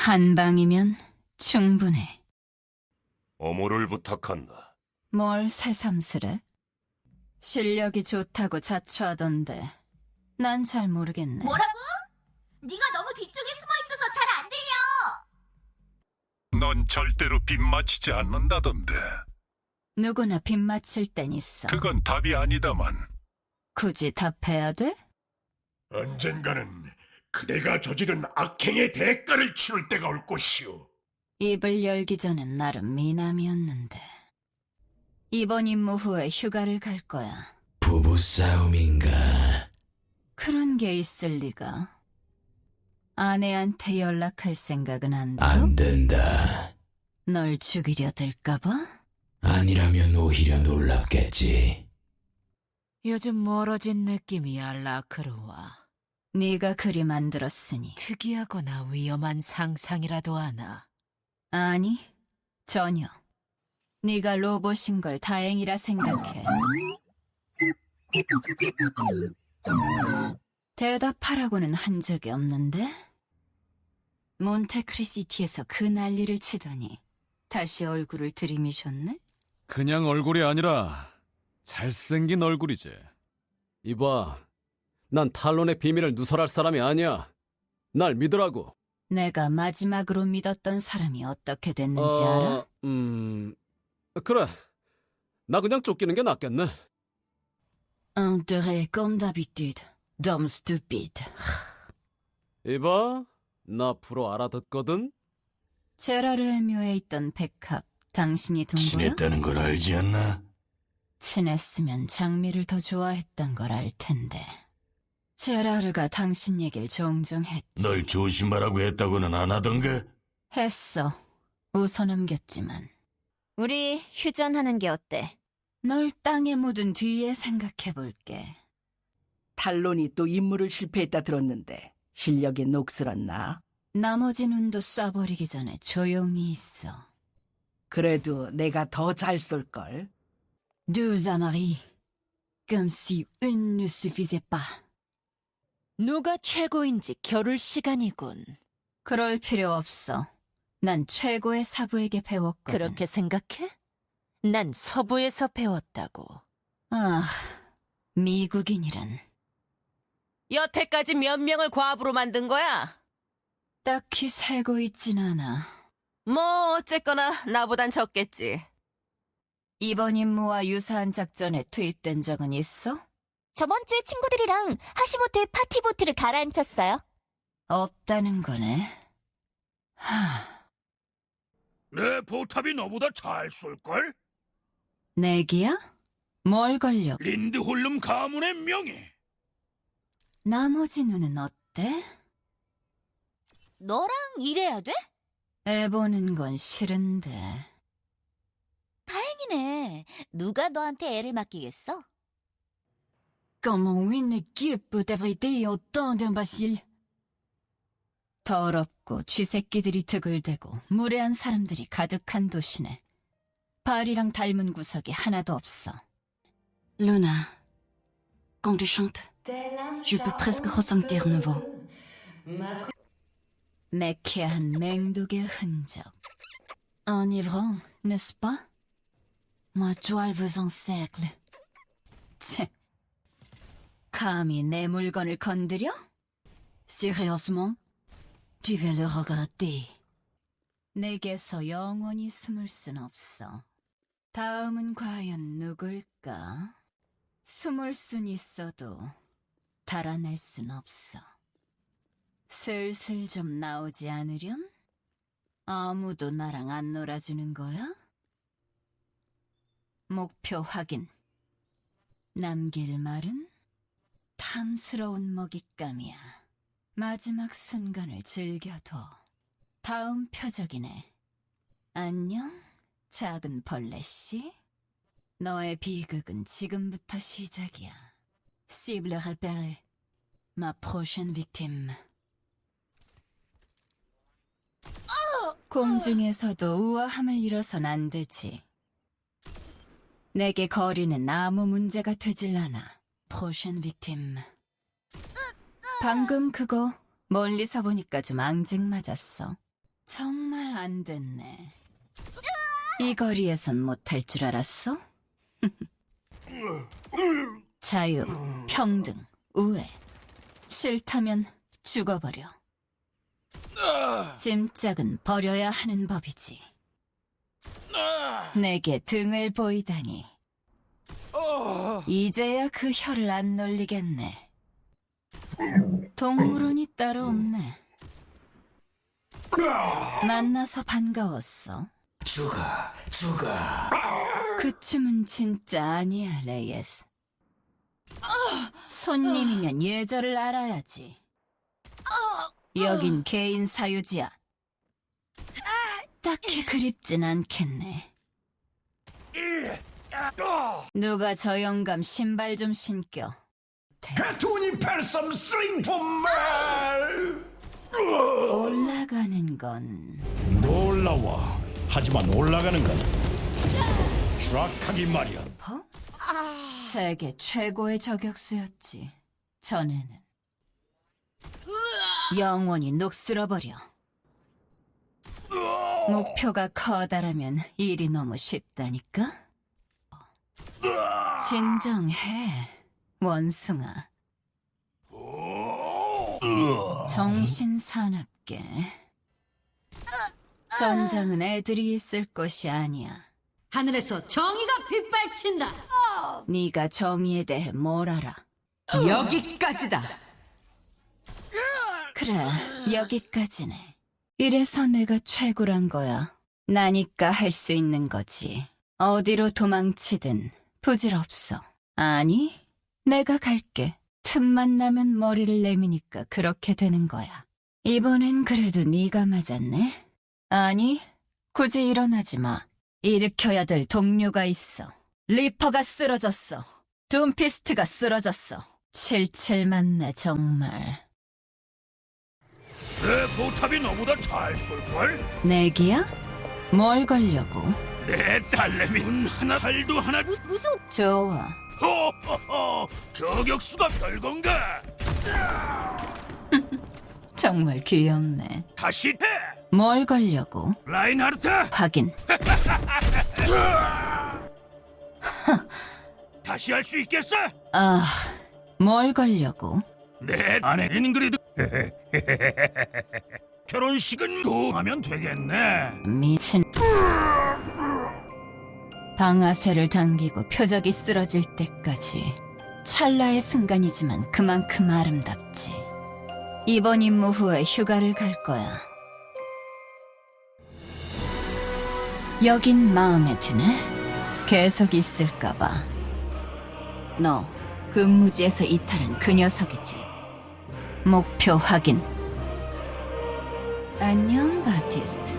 한 방이면 충분해. 어모를 부탁한다. 뭘 새삼스레? 실력이 좋다고 자처하던데 난 잘 모르겠네. 뭐라고? 네가 너무 뒤쪽에 숨어 있어서 잘 안 들려. 넌 절대로 빗 맞히지 않는다던데. 누구나 빗 맞힐 땐 있어. 그건 답이 아니다만. 굳이 답해야 돼? 언젠가는 그대가 저지른 악행의 대가를 치를 때가 올 것이오. 입을 열기 전엔 나름 미남이었는데. 이번 임무 후에 휴가를 갈 거야. 부부싸움인가? 그런 게 있을 리가. 아내한테 연락할 생각은 안 들어? 안 된다. 널 죽이려 들까봐? 아니라면 오히려 놀랍겠지. 요즘 멀어진 느낌이야, 라크로와. 네가 그리 만들었으니. 특이하거나 위험한 상상이라도 하나. 아니, 전혀. 네가 로봇인 걸 다행이라 생각해. 대답하라고는 한 적이 없는데? 몬테크리시티에서 그 난리를 치더니 다시 얼굴을 들이미셨네? 그냥 얼굴이 아니라 잘생긴 얼굴이지. 이봐, 난 탈론의 비밀을 누설할 사람이 아니야. 날 믿으라고. 내가 마지막으로 믿었던 사람이 어떻게 됐는지 어, 알아? 음, 그래. 나 그냥 쫓기는 게 낫겠네. Un dirait comme d'habitude. Dom stupide. 이봐, 나 프로 알아듣거든. 제라르의 묘에 있던 백합, 당신이 둔 거야? 친했다는 걸 알지 않나? 친했으면 장미를 더 좋아했던 걸 알 텐데. 제라르가 당신 얘길 종종 했지. 널 조심하라고 했다고는 안 하던가? 했어. 웃어넘겼지만. 우리 휴전하는 게 어때? 널 땅에 묻은 뒤에 생각해볼게. 탈론이 또 임무를 실패했다 들었는데 실력이 녹슬었나? 나머지 눈도 쏴버리기 전에 조용히 있어. 그래도 내가 더 잘 쏠걸. Deux Amaris. Comme si une ne suffisait pas. 누가 최고인지 겨룰 시간이군. 그럴 필요 없어. 난 최고의 사부에게 배웠거든. 그렇게 생각해? 난 서부에서 배웠다고. 아, 미국인이란. 여태까지 몇 명을 과부로 만든 거야? 딱히 세고 있진 않아. 뭐 어쨌거나 나보단 적겠지. 이번 임무와 유사한 작전에 투입된 적은 있어? 저번 주에 친구들이랑 하시모토의 파티보트를 가라앉혔어요. 없다는 거네. 하, 내 보탑이 너보다 잘 쏠걸? 내기야? 뭘 걸려? 린드홀름 가문의 명예. 나머지 눈은 어때? 너랑 일해야 돼? 애 보는 건 싫은데. 다행이네. 누가 너한테 애를 맡기겠어? Comment une équipe peut abriter autant d'imbéciles? 더럽고 쥐새끼들이 드글대고 무례한 사람들이 가득한 도시네. 발이랑 닮은 구석이 하나도 없어. Luna, quand tu chantes, je peux presque ressentir nouveau. 매캐한 맹독의 흔적. Enivrant, n'est-ce pas? Ma toile vous encercle. 치, 감히 내 물건을 건드려? Sérieusement? Tu vas le regretter. 내게서 영원히 숨을 순 없어. 다음은 과연 누굴까? 숨을 순 있어도 달아날 순 없어. 슬슬 좀 나오지 않으련? 아무도 나랑 안 놀아주는 거야? 목표 확인. 남길 말은? 탐스러운 먹잇감이야. 마지막 순간을 즐겨둬. 다음 표적이네. 안녕, 작은 벌레씨. 너의 비극은 지금부터 시작이야. Cible repérée. Ma prochaine victime. 공중에서도 우아함을 잃어선 안 되지. 내게 거리는 아무 문제가 되질 않아. Prochaine victime. 방금 그거 멀리서 보니까 좀 앙증 맞았어. 정말 안 됐네. 이 거리에선 못할 줄 알았어? 자유, 평등, 우애. 싫다면 죽어버려. 짐짝은 버려야 하는 법이지. 내게 등을 보이다니. 이제야 그 혀를 안 놀리겠네. 동물원이 따로 없네. 만나서 반가웠어. 죽어, 죽어. 그 춤은 진짜 아니야, 레이에스. 손님이면 예절을 알아야지. 여긴 개인 사유지야. 딱히 그립진 않겠네. 누가 저 영감 신발 좀 신겨. 돈이 팔삼 슬링폼말 올라가는 건 놀라워 하지만 올라가는 건 추락하기 마련 퍼? 세계 최고의 저격수였지. 전에는 영원히 녹슬어버려. 목표가 커다라면 일이 너무 쉽다니까. 진정해, 원숭아. 정신 사납게. 전장은 애들이 있을 것이 아니야. 하늘에서 정의가 빗발친다. 네가 정의에 대해 뭘 알아? 여기까지다. 그래, 여기까지네. 이래서 내가 최고란 거야. 나니까 할 수 있는 거지. 어디로 도망치든 부질없어. 아니, 내가 갈게. 틈만 나면 머리를 내미니까 그렇게 되는 거야. 이번엔 그래도 네가 맞았네. 아니, 굳이 일어나지 마. 일으켜야 될 동료가 있어. 리퍼가 쓰러졌어. 둠피스트가 쓰러졌어. 칠칠 맞네, 정말. 내 포탑이 너보다 잘 쏠걸? 내기야? 뭘 걸려고? 내 딸내미 운 하나 팔도 하나 무슨 좋아. 호호호 저격수가 별건가? 정말 귀엽네. 다시 해 뭘 걸려고? 라인하르트 확인. 다시 할 수 있겠어? 아, 뭘 걸려고? 내 아내 잉그리드 결혼식은 또 하면 되겠네 미친. 방아쇠를 당기고 표적이 쓰러질 때까지 찰나의 순간이지만 그만큼 아름답지. 이번 임무 후에 휴가를 갈 거야. 여긴 마음에 드네. 계속 있을까봐. 너 근무지에서 이탈한 그 녀석이지. 목표 확인. 안녕, 바티스트.